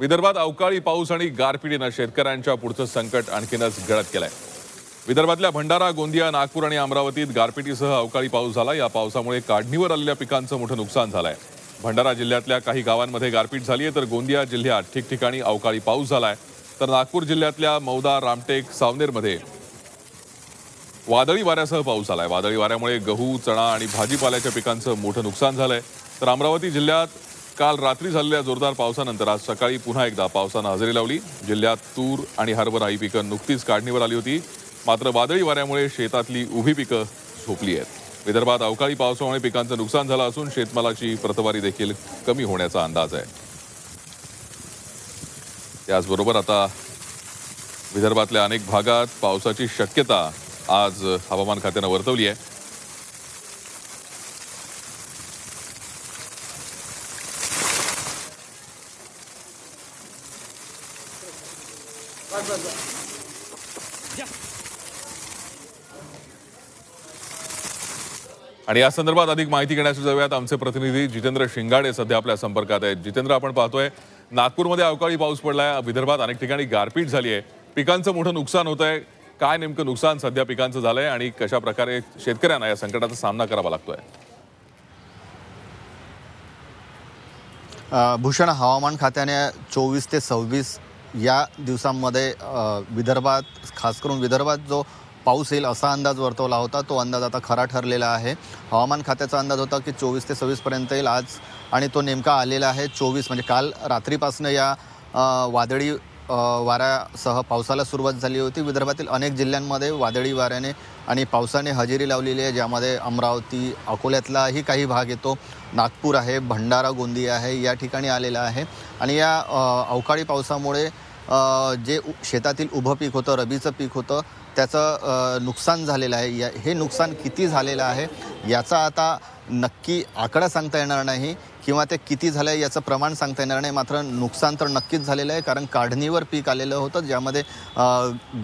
विदर्भात अवकाळी पाऊस आणि गारपिटीनं शेतकऱ्यांच्या पुढचं संकट आणखीनच गळत केलंय. विदर्भातल्या भंडारा गोंदिया नागपूर आणि अमरावतीत गारपिटीसह अवकाळी पाऊस झाला. या पावसामुळे काढणीवर आलेल्या पिकांचं मोठं नुकसान झालंय. भंडारा जिल्ह्यातल्या काही गावांमध्ये गारपीट झाली आहे तर गोंदिया जिल्ह्यात ठिकठिकाणी अवकाळी पाऊस झालाय. तर नागपूर जिल्ह्यातल्या मौदा रामटेक सावनेरमध्ये वादळी वाऱ्यासह पाऊस झालाय. वादळी वाऱ्यामुळे गहू चणा आणि भाजीपाल्याच्या पिकांचं मोठं नुकसान झालंय. तर अमरावती जिल्ह्यात काल रात्री झालेल्या जोरदार पावसानंतर आज सकाळी पुन्हा एकदा पावसानं हजेरी लावली. जिल्ह्यात तूर आणि हरभरा ही पिकं नुकतीच काढणीवर आली होती. मात्र वादळी वाऱ्यामुळे शेतातली उभी पिकं झोपली आहेत. विदर्भात अवकाळी पावसामुळे पिकांचं नुकसान झालं असून शेतमालाची प्रतवारी देखील कमी होण्याचा अंदाज आहे. त्याचबरोबर आता विदर्भातल्या अनेक भागात पावसाची शक्यता आज हवामान खात्यानं वर्तवली आहे. आणि या संदर्भात अधिक माहिती घेण्यासाठी जाऊयात आमचे प्रतिनिधी जितेंद्र शिंगाडे सध्या आपल्या संपर्कात आहेत. जितेंद्र आपण पाहतोय नागपूरमध्ये अवकाळी पाऊस पडलाय. विदर्भात अनेक ठिकाणी गारपीट झाली आहे पिकांचं मोठं नुकसान होत आहे काय नेमकं नुकसान सध्या पिकांचं झालंय आणि कशा प्रकारे शेतकऱ्यांना या संकटाचा सामना करावा लागतोय? भूषण हवामान खात्याने चोवीस ते सव्वीस या दिवसांमध्ये विदर्भात खास करून विदर्भात जो पाऊस येईल असा अंदाज वर्तवला होता तो अंदाज आता खरा ठरलेला आहे. हवामान खात्याचा अंदाज होता की चोवीस ते सव्वीसपर्यंत येईल आज आणि तो नेमका आलेला आहे चोवीस म्हणजे काल रात्रीपासून या वादळी वाऱ्यासह पावसाला सुरुवात झाली होती. विदर्भातील अनेक जिल्ह्यांमध्ये वादळी वाऱ्याने आणि पावसाने हजेरी लावलेली आहे ज्यामध्ये अमरावती अकोल्यातलाही काही भाग येतो. नागपूर आहे भंडारा गोंदिया आहे या ठिकाणी आलेला आहे. आणि या अवकाळी पावसामुळे जे उ- शेतातील उभं पीक होतं रबीचं पीक होतं त्याचं नुकसान झालेलं आहे. या हे नुकसान किती झालेलं आहे याचा आता नक्की आकडा सांगता येणार नाही किंवा ते किती झालं आहे याचं प्रमाण सांगता येणार नाही. मात्र नुकसान तर नक्कीच झालेलं आहे कारण काढणीवर पीक आलेलं होतं ज्यामध्ये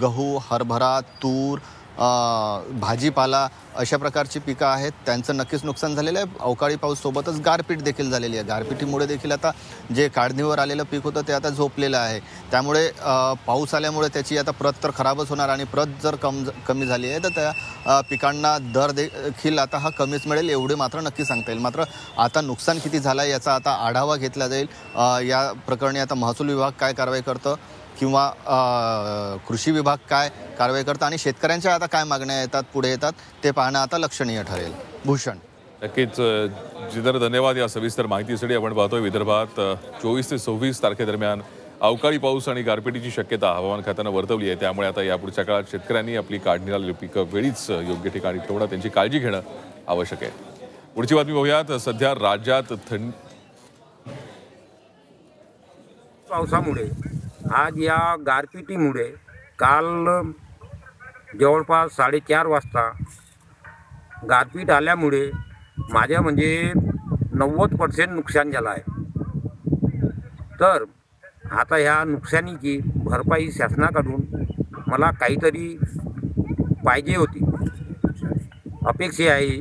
गहू हरभरा तूर भाजीपाला अशा प्रकारची पिकं आहेत. त्यांचं नक्कीच नुकसान झालेलं आहे. अवकाळी पाऊस सोबतच गारपीट देखील झालेली आहे. गारपिटीमुळे देखील आता जे काढणीवर आलेलं पीक होतं ते आता झोपलेलं आहे. त्यामुळे पाऊस आल्यामुळे त्याची आता प्रत तर खराबच होणार आणि प्रत जर कम कमी झाली आहे तर त्या पिकांना दर देखील आता हा कमीच मिळेल एवढे मात्र नक्की सांगता येईल. मात्र आता नुकसान किती झालं आहे याचा आता आढावा घेतला जाईल. या प्रकरणी आता महसूल विभाग काय कारवाई करतं किंवा कृषी विभाग काय कारवाई करतं आणि शेतकऱ्यांच्या आता काय मागण्या येतात पुढे येतात ते पाहणं आता लक्षणीय ठरेल. भूषण. नक्कीच अ, जितेंद्र धन्यवाद या सविस्तर माहितीसाठी आपण पाहतोय विदर्भात चोवीस ते सव्वीस तारखेदरम्यान अवकाळी पाऊस आणि गारपिटीची शक्यता हवामान खात्यानं वर्तवली आहे. त्यामुळे आता यापुढच्या काळात शेतकऱ्यांनी आपली काढणी आलेली पिकं वेळीच योग्य ठिकाणी ठेवणं त्यांची काळजी घेणं आवश्यक आहे. पुढची बातमी पाहूयात सध्या राज्यात थंड पावसामुळे आज या गारपिटीमुळे काल जवळपास साडेचार वाजता गारपीट आल्यामुळे माझ्या म्हणजे नव्वद पर्सेंट नुकसान झालं आहे. तर आता ह्या नुकसानीची भरपाई शासनाकडून मला काहीतरी पाहिजे होती. अपेक्षा आहे.